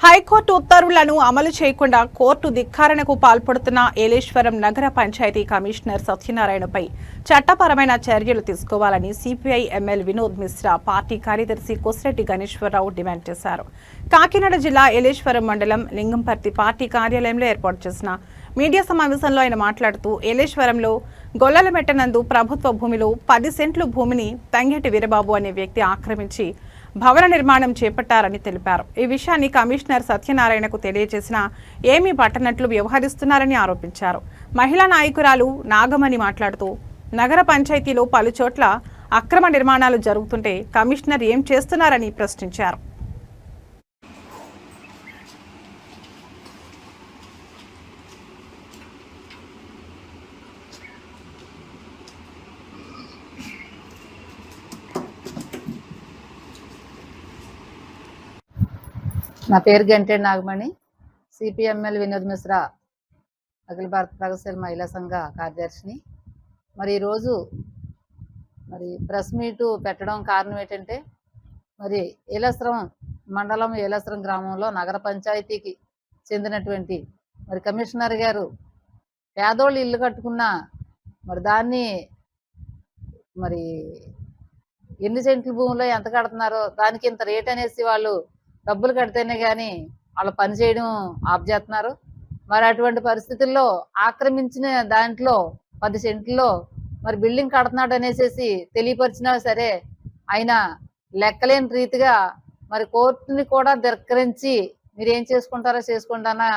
High court ఉత్తర్వులను అమలు చేయకుండా కోర్టు ధిక్కారణకు పాల్పడుతున్న ఏలేశ్వరం నగర పంచాయతీ కమిషనర్ సత్యనారాయణపై చట్టపరమైన చర్యలు తీసుకోవాలని CPI ML Vinod Mishra party కార్యదర్శి కొసిరెడ్డి గణేశ్వరరావు డిమాండ్ చేశారు. కాకినాడ జిల్లా ఏలేశ్వరం మండలం లింగంపర్తి పార్టీ కార్యాలయంలో ఏర్పాటు చేసిన మీడియా సమావేశంలో ఆయన మాట్లాడుతూ ఏలేశ్వరంలో గొల్లలమెట్టనందు ప్రభుత్వ భూమిలో పది సెంట్లు భూమిని తంగేటి వీరబాబు అనే వ్యక్తి ఆక్రమించి భవన నిర్మాణం చేపట్టారని తెలిపారు. ఈ విషయాన్ని కమిషనర్ సత్యనారాయణకు తెలియజేసినా ఏమీ పట్టనట్లు వ్యవహరిస్తున్నారని ఆరోపించారు. మహిళా నాయకురాలు నాగమణి మాట్లాడుతూ నగర పంచాయతీలో పలుచోట్ల అక్రమ నిర్మాణాలు జరుగుతుంటే కమిషనర్ ఏం చేస్తున్నారని ప్రశ్నించారు. నా పేరు గంటే నాగమణి సిపిఎంఎల్ వినోద్ మిశ్రా అఖిల భారత ప్రగతిశీల మహిళా సంఘ కార్యదర్శిని. మరి ఈరోజు మరి ప్రెస్ మీటు పెట్టడం కారణం ఏంటంటే మరి ఏలస్రం మండలం ఏలస్రం గ్రామంలో నగర పంచాయతీకి చెందినటువంటి మరి కమిషనర్ గారు పేదోళ్ళు ఇల్లు కట్టుకున్న మరి దాన్ని మరి ఎన్ని సెంట్ల భూమిలో ఎంత కడుతున్నారో దానికి ఇంత రేట్ అనేసి వాళ్ళు డబ్బులు కడితేనే కానీ వాళ్ళు పని చేయడం ఆఫ్ మరి అటువంటి పరిస్థితుల్లో ఆక్రమించిన దాంట్లో పది సెంట్లో మరి బిల్డింగ్ కడుతున్నాడు అనేసి తెలియపరిచినా సరే ఆయన లెక్కలేని రీతిగా మరి కోర్టుని కూడా ధిక్కరించి మీరు ఏం చేసుకుంటారో చేసుకుంటానా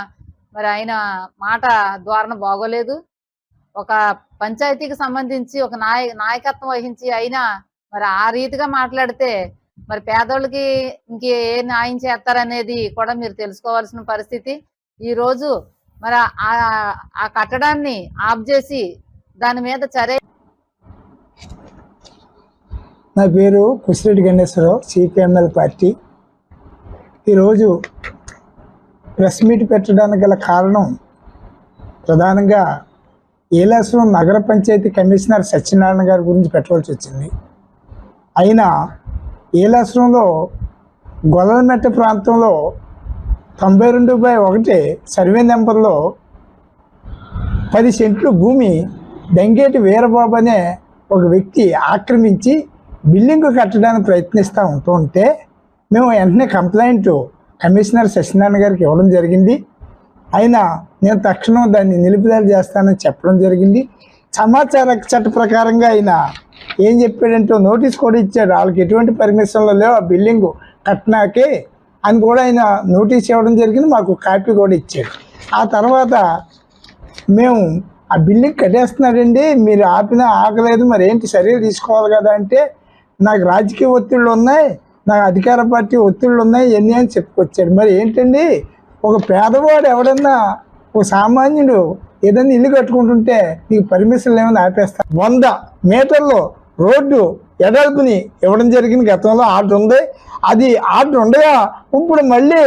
మరి ఆయన మాట ధోరణ బాగోలేదు. ఒక పంచాయతీకి సంబంధించి ఒక నాయ నాయకత్వం వహించి అయినా మరి ఆ రీతిగా మాట్లాడితే మరి పేదోళ్ళకి ఇంకే ఏ న్యాయం చేస్తారనేది కూడా మీరు తెలుసుకోవాల్సిన పరిస్థితి. ఈ రోజు మరి ఆ ఆ కట్టడాన్ని ఆఫ్ చేసి దాని మీద చర్య నా పేరు కుసిరెడ్డి గణేశ్వరరావు సిపిఎంఎల్ పార్టీ. ఈరోజు ప్రెస్ మీట్ పెట్టడానికి గల కారణం ప్రధానంగా ఏలాశ్వరం నగర పంచాయతీ కమిషనర్ సత్యనారాయణ గారి గురించి పెట్టవలసి వచ్చింది. అయినా ఏలాశ్వరంలో గొల్లమెట్ట ప్రాంతంలో తొంభై రెండు బై ఒకటి సర్వే నెంబర్లో పది సెంట్లు భూమి దంగేటి వీరబాబు అనే ఒక వ్యక్తి ఆక్రమించి బిల్డింగ్ కట్టడానికి ప్రయత్నిస్తూ ఉంటూ ఉంటే మేము వెంటనే కంప్లైంట్ కమిషనర్ సత్యనారాయణ గారికి ఇవ్వడం జరిగింది. అయినా నేను తక్షణం దాన్ని నిలుపుదల చేస్తానని చెప్పడం జరిగింది. సమాచార చట్ట ప్రకారంగా ఆయన ఏం చెప్పాడంటే నోటీస్ కూడా ఇచ్చాడు వాళ్ళకి ఎటువంటి పర్మిషన్లు లేవు. ఆ బిల్డింగ్ కట్టినాకే అని కూడా ఆయన నోటీస్ ఇవ్వడం జరిగింది. మాకు కాపీ కూడా ఇచ్చాడు ఆ తర్వాత మేము ఆ బిల్డింగ్ కట్టేస్తున్నాడండి. మీరు ఆపినా ఆగలేదు. మరి ఏంటి చర్యలు తీసుకోవాలి కదా అంటే నాకు రాజకీయ ఒత్తిళ్ళు ఉన్నాయి. నాకు అధికార పార్టీ ఒత్తిళ్ళు ఉన్నాయి. ఎన్ని అని చెప్పుకొచ్చాడు. మరి ఏంటండి? ఒక పేదవాడు ఎవడన్నా ఒక సామాన్యుడు ఏదైనా ఇల్లు కట్టుకుంటుంటే నీకు పర్మిషన్లు ఏమైనా ఆపేస్తా? వంద మీటర్లు రోడ్డు ఎడల్పుని ఇవ్వడం జరిగింది గతంలో ఆర్డర్ ఉంది. అది ఆర్డర్ ఉండగా ఇప్పుడు మళ్ళీ